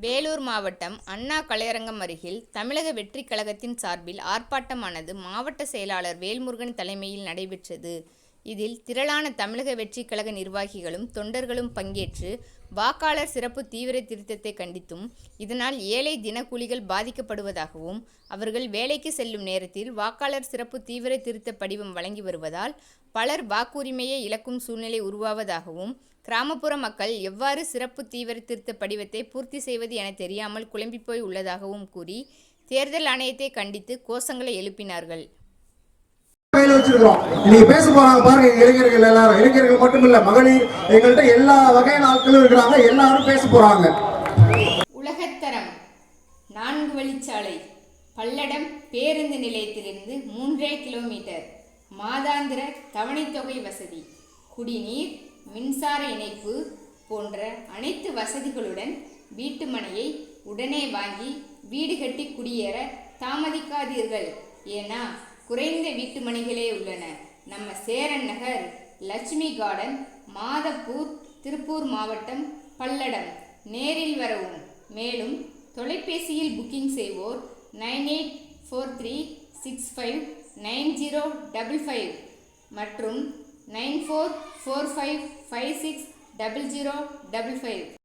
வேலூர் மாவட்டம் அண்ணா கலையரங்கம் அருகில் தமிழக வெற்றிக் கழகத்தின் சார்பில் ஆர்ப்பாட்டமானது மாவட்ட செயலாளர் வேல்முருகன் தலைமையில் நடைபெற்றது. இதில் திரளான தமிழக வெற்றிக் கழக நிர்வாகிகளும் தொண்டர்களும் பங்கேற்று வாக்காளர் சிறப்பு தீவிர திருத்தத்தை கண்டித்தும் இதனால் ஏழை தினக்கூலிகள் பாதிக்கப்படுவதாகவும் அவர்கள் வேலைக்கு செல்லும் நேரத்தில் வாக்காளர் சிறப்பு தீவிர திருத்த படிவம் வழங்கி வருவதால் பலர் வாக்குரிமையை இழக்கும் சூழ்நிலை உருவாவதாகவும் கிராமப்புற மக்கள் எவ்வாறு சிறப்பு தீவிர திருத்த படிவத்தை பூர்த்தி செய்வது என தெரியாமல் குழம்பிப்போய் உள்ளதாகவும் கூறி தேர்தல் ஆணையத்தை கண்டித்து கோஷங்களை எழுப்பினார்கள். வச்சிருக்கிறோம் வச்சிருக்கோம் இன்னைக்கு பேச போறாங்க பாருங்க இளைஞர்கள் எல்லாரும். இளைஞர்கள் மட்டும் இல்ல மகளிர் எங்கள்கிட்ட எல்லா வகையான ஆட்களும் இருக்கிறாங்க. எல்லாரும் பேச போறாங்க. உலகத்தரம் நான்கு வழிச்சாலை பல்லடம் பேருந்து நிலையத்திலிருந்து மூன்றே கிலோமீட்டர் மாதாந்திர தவணைத்தொகை வசதி குடிநீர் மின்சார இணைப்பு போன்ற அனைத்து வசதிகளுடன் வீட்டுமனையை உடனே வாங்கி வீடு கட்டி குடியேற தாமதிக்காதீர்கள். ஏன்னா குறைந்த வீட்டுமனைகளே உள்ளன. நம்ம சேரன் நகர் லட்சுமி கார்டன் மாதப்பூர் திருப்பூர் மாவட்டம் பல்லடம். நேரில் வரவும். மேலும் தொலைபேசியில் புக்கிங் செய்வோர் nine eight four three six five nine zero double five மற்றும் nine four four five five six double zero double five.